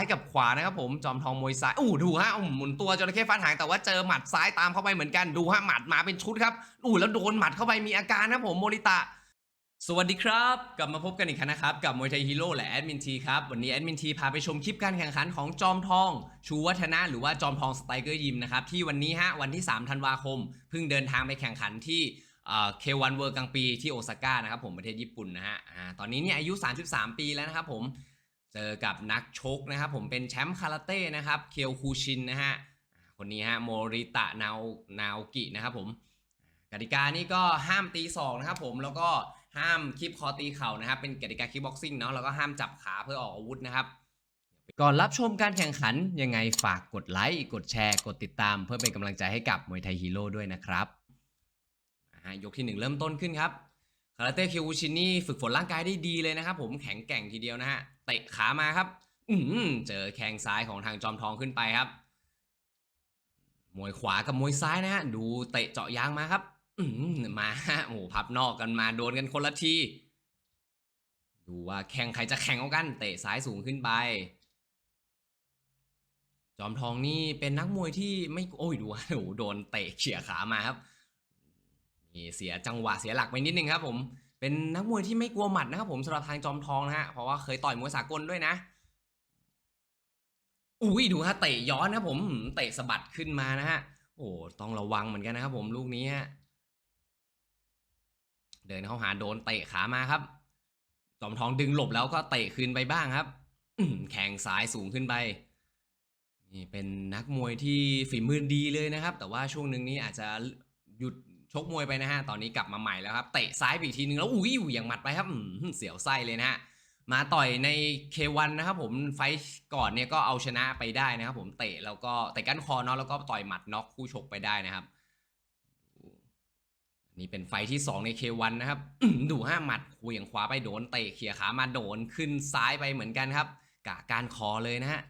ายกับขวานะครับผมจอมทองมวยซ้ายอู้ดูฮะหมุนตัวจระเข้ฟันหางแต่ว่าเจอหมัดซ้ายตามเข้าไปเหมือนกันดูฮะหมัดมาเป็นชุดครับอู้แล้วโดนหมัดเข้าไปมีอาการนะผมโมริตะสวัสดีครับ กลับมาพบกันอีกครั้งนะครับ กับมวยไทยฮีโร่และแอดมินทีครับ วันนี้แอดมินทีพาไปชมคลิปการแข่งขันของจอมทอง ชูวัฒนะหรือว่าจอมทองสไตรเกอร์ยิมนะครับ ที่วันนี้ฮะวันที่ 3 ธันวาคม เพิ่งเดินทางไปแข่งขันที่เควันเวิร์กลางปีที่โอซาก้านะครับผมประเทศญี่ปุ่นนะฮะตอนนี้เนี่ยอายุ 33 ปีแล้วนะครับผม เจอกับนักชกนะครับ ผมเป็นแชมป์คาราเต้นะครับเคียวคูชินนะฮะคนนี้ฮะโมริตะนาวนาโอกินะครับผมกติกานี่ก็ห้ามตีศอกนะครับผมแล้วก็ห้ามคลิปคอตีเข่านะครับ เป็นกติกาคิกบ็อกซิ่งเนาะแล้วก็ห้ามจับขาเพื่อออกอาวุธนะครับ ก่อนรับชมการแข่งขันยังไงฝากกดไลค์กดแชร์ กดติดตาม เพื่อเป็นกำลังใจให้กับมวยไทยฮีโร่ด้วยนะครับยกที่หนึ่งเริ่มต้นขึ้นครับ คาราเต้คิวชินนี่ฝึกฝนร่างกายได้ดีเลยนะครับผมแข็งแกร่งทีเดียวนะฮะเตะขามาครับ อืมเจอแข้งซ้ายของทางจอมทองขึ้นไปครับ มวยขวากับมวยซ้ายนะฮะดูเตะเจาะยางมาครับ อืมมาโอ้หพับนอกกันมาโดนกันคนละทีดูว่าแข่งใครจะแข่งเอากัน เตะซ้ายสูงขึ้นไป จอมทองนี่เป็นนักมวยที่ไม่โอ้ยดูโอ้โหโดนเตะเขี่ยขามาครับ มีเสียจังหวะเสียหลักไปนิดนึงครับผมเป็นนักมวยที่ไม่กลัวหมัดนะครับผมสำหรับทางจอมทองนะฮะเพราะว่าเคยต่อยมวยสากลด้วยนะอุ้ยดูฮะเตะย้อนนะผมเตะสะบัดขึ้นมานะฮะโอ้ต้องระวังเหมือนกันนะครับผมลูกนี้ฮะเดินเข้าหาโดนเตะขามาครับจอมทองดึงหลบแล้วก็เตะคืนไปบ้างครับแข่งซ้ายสูงขึ้นไปนี่เป็นนักมวยที่ฝีมือดีเลยนะครับ แต่ว่าช่วงหนึ่งนี้อาจจะหยุด ชกมวยไปนะฮะ ตอนนี้กลับมาใหม่แล้วครับ เตะซ้ายไปอีกทีนึงแล้วอุ้ยเหวี่ยงหมัดไปครับเสียวไส้เลยนะฮะ มาต่อยใน K1 นะครับผมไฟก่อนเนี่ยก็เอาชนะไปได้นะครับผมเตะแล้วก็เตะก้านคอเนาะแล้วก็ต่อยหมัดน็อกคู่ชกไปได้นะครับ นี่เป็นไฟที่ 2 ใน K1 นะครับ ดูห้าหมัดเหวี่ยงขวาไปโดนเตะเขี่ยขามาโดนขึ้นซ้ายไปเหมือนกันครับกะการคอเลยนะฮะ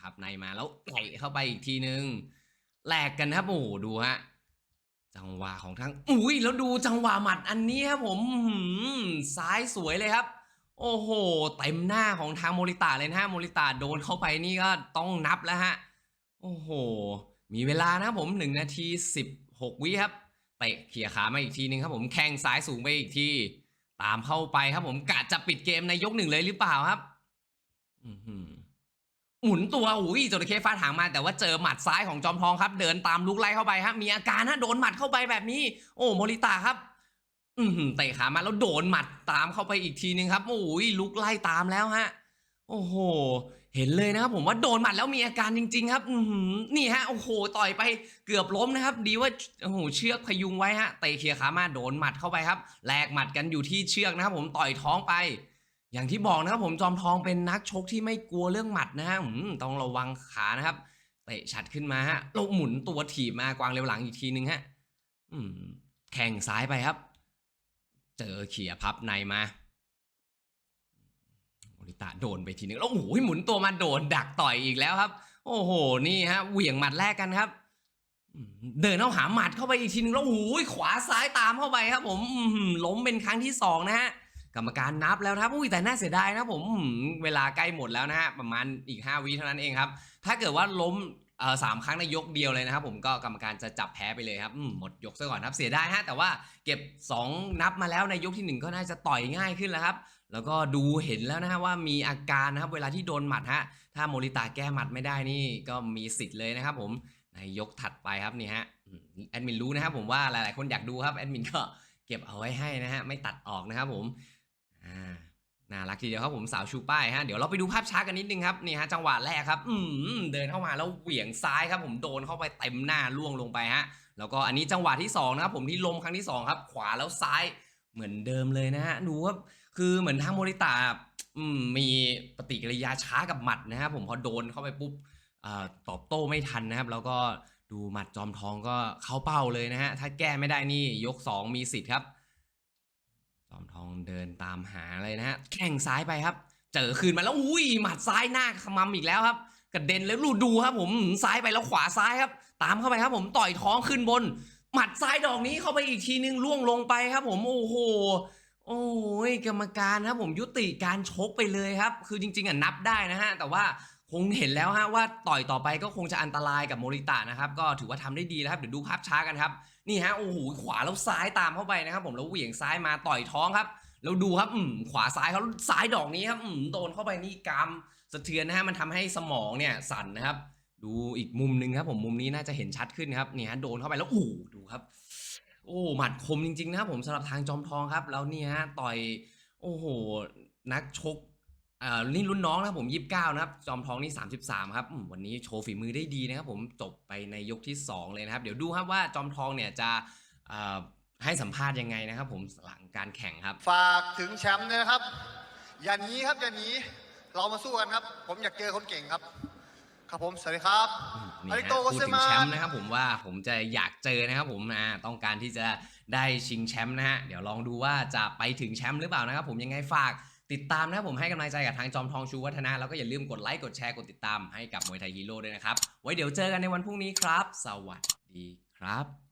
พับในมาแล้วเตะเข้าไปอีกทีนึงแหลกกันครับโอ้โหดูฮะ จังหวะของทั้งอุ้ยแล้วดูจังหวะหมัดอันนี้ครับผมหือซ้ายสวยเลยครับ โอ้โหเต็มหน้าของทางโมริตาเลยนะฮะโมริตาโดนเข้าไปนี่ก็ต้องนับแล้วฮะโอ้โห มีเวลานะครับผม1นาที16วิครับเตะเขี่ยขามาอีกทีนึงครับผมแข้งซ้ายสูงไปอีกทีตามเข้าไปครับผมกะจะปิดเกมในยกหนึ่งเลยหรือเปล่าครับ อื หมุนตัวอุ้ยจระเข้ฟาดหางมาแต่ว่าเจอหมัดซ้ายของจอมทองครับ เดินตามลุกไล่เข้าไปครับมีอาการฮะโดนหมัดเข้าไปแบบนี้ โอ้โมริตาครับ อือหือเตะขามาแล้วโดนหมัดตามเข้าไปอีกทีนึงครับโอ้ยลุกไล่ตามแล้วฮะ โอ้โห เห็นเลยนะครับผมว่าโดนหมัดแล้วมีอาการจริง ๆ ครับ อือหือนี่ฮะโอ้โหต่อยไปเกือบล้มนะครับ ดีว่าโอ้โหเชือกพยุงไว้ฮะเตะเขี่ยขามาโดนหมัดเข้าไปครับแลกหมัดกันอยู่ที่เชือกนะครับผมต่อยท้องไป อย่างที่บอกนะครับผมจอมทองเป็นนักชกที่ไม่กลัวเรื่องหมัดนะฮะต้องระวังขานะครับเตะฉัดขึ้นมาฮะล้วหมุนตัวถีบมากวางเร็วหลังอีกทีนึงฮะอืมแข่งซ้ายไปครับ เจอเขี่ยพับในมาโมริตะโดนไปทีนึงแล้วโอ้โหหมุนตัวมาโดนดักต่อยอีกแล้วครับ โอ้โหนี่ฮะเหวี่ยงหมัดแรกกันครับเดินเข้าหาหมัดเข้าไปอีกทีนึงแล้วโอ้โหขวาซ้ายตามเข้าไปครับ ผมอื้อหือล้มเป็นครั้งที่สองนะฮะ กรรมการนับแล้วนะครับอุ้ยแต่น่าเสียดายนะผมเวลาใกล้หมดแล้วนะฮะประมาณอีก 5วิเท่านั้นเองครับ ถ้าเกิดว่าล้มสามครั้งในยกเดียวเลยนะครับผมก็กรรมการจะจับแพ้ไปเลยครับหมดยกซะก่อนครับเสียดายฮะแต่ว่าเก็บ 2 นับมาแล้วในยกทีหนึ่1 ก็น่าจะต่อยง่ายขึ้นแล้วครับ แล้วก็ดูเห็นแล้วนะฮะว่ามีอาการนะครับเวลาที่โดนหมัดฮะถ้าโมริตาแก้หมัดไม่ได้นี่ก็มีสิทธิ์เลยนะครับผมในยกถัดไปครับนี่ฮะแอดมินรู้นะครับผมว่าหลายๆคนอยากดูครับแอดมินก็เก็บเอาไว้ให้นะฮะไม่ตัดออกนะครับผม อ่าน่ารักทีเดียวครับผมสาวชูป้ายฮะเดี๋ยวเราไปดูภาพช้ากันนิดนึงครับนี่ฮะจังหวะแรกครับ อืมเดินเข้ามาแล้วเหวี่ยงซ้ายครับ ผมโดนเข้าไปเต็มหน้าล่วงลงไปฮะแล้วก็อันนี้จังหวะที่สองนะครับผมที่ลมครั้งที่สองครับ ขวาแล้วซ้ายเหมือนเดิมเลยนะฮะดูว่าคือเหมือนทางโมริตาอืมมีปฏิกิริยาช้ากับหมัดนะครับผมพอโดนเข้าไปปุ๊บอตอบโต้ไม่ทันนะครับ แล้วก็ดูหมัดจอมทองก็เข้าเป้าเลยนะฮะถ้าแก้ไม่ได้นี่ยกสองมีสิทธิ์ครับ อมทองเดินตามหาเลยนะฮะแข้งซ้ายไปครับ เจอคืนมาแล้วอุ้ยหมัดซ้ายหน้าขมำอีกแล้วครับกระเด็นแล้วดูดูครับ ผมซ้ายไปแล้วขวาซ้ายครับ ตามเข้าไปครับ ผมต่อยท้องขึ้นบน หมัดซ้ายดอกนี้เข้าไปอีกทีนึงล่วงลงไปครับ ผมโอ้โหโอ้ยกรรมการครับผมยุติการชกไปเลยครับ คือจริง ๆอะนับได้นะฮะแต่ว่า คงเห็นแล้วฮะว่าต่อยต่อไปก็คงจะอันตรายกับโมริตะนะครับ ก็ถือว่าทำได้ดีแล้วครับเดี๋ยวดูภาพช้ากันครับ นี่ฮะโอ้โหขวาแล้วซ้ายตามเข้าไปนะครับ ผมแล้วเหวี่ยงซ้ายมาต่อยท้องครับแล้วดูครับอืมขวาซ้ายเขาซ้ายดอกนี้ครับอืมโดนเข้าไปนี่กรามสะเทือนนะฮะมันทำให้สมองเนี่ยสั่นนะครับ ดูอีกมุมหนึ่งครับ ผมมุมนี้น่าจะเห็นชัดขึ้นครับนี่ฮะโดนเข้าไปแล้วอู้ดูครับ โอ้หมัดคมจริงๆนะครับผมสำหรับทางจอมทองครับ แล้วนี่ฮะต่อย โอ้โห นักชก อ่านี่รุ่นน้องนะครับผมยี่สิบเก้านะครับ จอมทองนี่สามสิบสามครับอืมวันนี้โชว์ฝีมือได้ดีนะครับผมจบไปในยกที่สองเลยนะครับ เดี๋ยวดูครับว่าจอมทองเนี่ยจะอ่าให้สัมภาษณ์ยังไงนะครับ ผมหลังการแข่งครับ ฝากถึงแชมป์ด้วยนะครับ อย่าหนีครับอย่าหนีเรามาสู้กันครับ ผมอยากเจอคนเก่งครับ ครับผมสวัสดีครับนี่อาริฮะโตโกพูดเซถึงมา แชมป์นะครับผมว่าผมจะอยากเจอนะครับผมอ่าต้องการที่จะได้ชิงแชมป์นะฮะเดี๋ยวลองดูว่าจะไปถึงแชมป์หรือเปล่านะครับผมยังไงฝาก ติดตามนะครับผมให้กำลังใจกับทางจอมทองชูวัฒนะ แล้วก็อย่าลืมกดไลค์กดแชร์กดติดตามให้กับมวยไทยฮีโร่ด้วยนะครับ ไว้เดี๋ยวเจอกันในวันพรุ่งนี้ครับ สวัสดีครับ